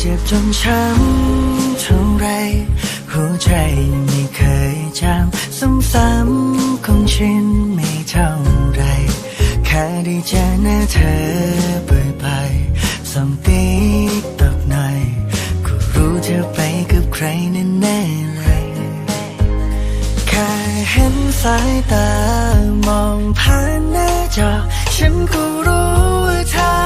เจ็บจนช้ำเท่าไรหัวใจไม่เคยจำซ้ำๆคงชินไม่เท่าไร แค่ได้เจอหน้าเธอบ่อยๆสองตีตกหน่อยก็รู้เธอไปกับใครแน่ๆเลยแค่เห็นสายตามองผ่านหน้าจอ ฉันก็รู้ว่าเธอ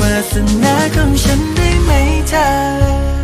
วาสนาของฉันได้ไหมเธอ